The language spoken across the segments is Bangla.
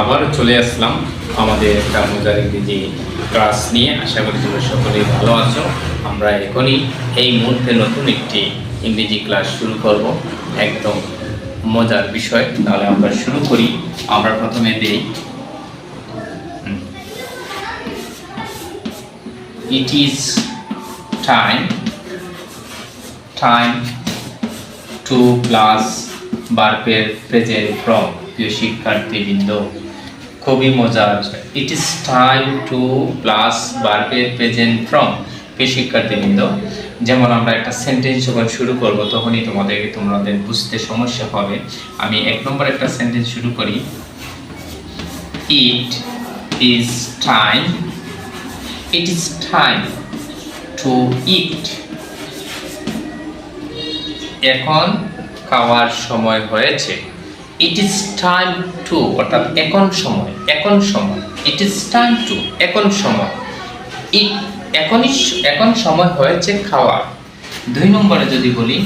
আবারও চলে আসলাম আমাদের মজার ইংরেজি ক্লাস নিয়ে। আশা করি তোমরা সকলেই ভালো আছো। আমরা এখনই এই মুহূর্তে নতুন একটি ইংরেজি ক্লাস শুরু করব। একদম মজার বিষয়। তাহলে আমরা শুরু করি। আমরা প্রথমে দিই। It is time time to plus বার্পের present from প্রিয় শিক্ষার্থীবৃন্দ। খুবই মজার it is time to plus বার্পের present from প্রিয় শিক্ষার্থীবৃন্দ যেমন আমরা একটা সেন্টেন্স যখন শুরু করব, তখনই তোমাদেরকে তোমাদের বুঝতে সমস্যা হবে। আমি এক নম্বর একটা সেন্টেন্স শুরু করি। It is time it is time to eat এখন খাওয়ার সময় হয়েছে। ইট ইজ টাইম টু অর্থাৎ এখন সময় এখন সময়. ইট ইজ টাইম টু এখন সময়. ইট এখনই এখন সময় হয়েছে খাওয়ার দুই নম্বরে যদি বলি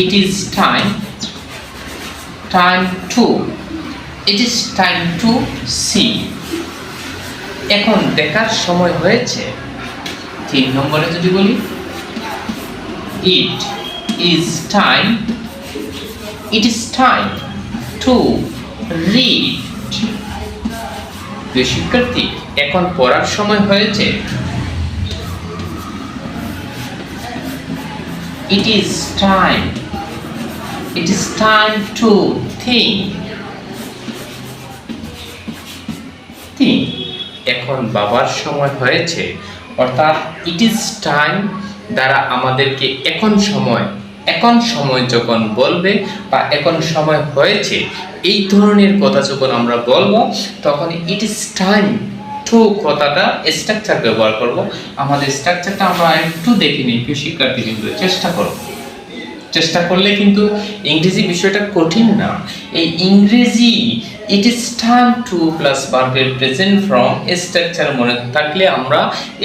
it is time time to it is time to see এখন দেখার সময় হয়েছে। তিন নম্বরে যদি বলি it is time it is time to read প্রিয় শিক্ষার্থী এখন পড়ার সময় হয়েছে। It is time, it is time to think. Think. এখন বাবার সময় হয়েছে। অর্থাৎ ইট ইজ টাইম দ্বারা আমাদেরকে এখন সময় এখন সময় যখন বলবে বা এখন সময় হয়েছে, এই ধরনের কথা যখন আমরা বলব, তখন ইট ইজ টাইম টু কথাটা স্ট্রাকচার ব্যবহার করব। আমাদের স্ট্রাকচারটা আমরা একটু দেখে নিই কিন্তু চেষ্টা করব চেষ্টা করলে কিন্তু ইংরেজি বিষয়টা কঠিন না। এই ইংরেজি it is time to plus ভার্বের প্রেজেন্ট ফ্রম স্ট্রাকচার মনে থাকলে আমরা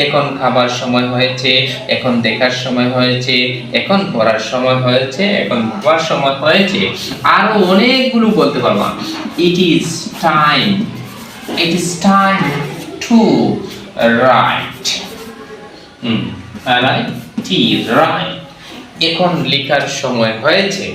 এখন খাবার সময় হয়েছে, এখন দেখার সময় হয়েছে, এখন পড়ার সময় হয়েছে, এখন ঘুমার সময় হয়েছে। আরও অনেকগুলো বলতে পারবা। It is time it is time to write write T write এখন লেখার সময় হয়েছে।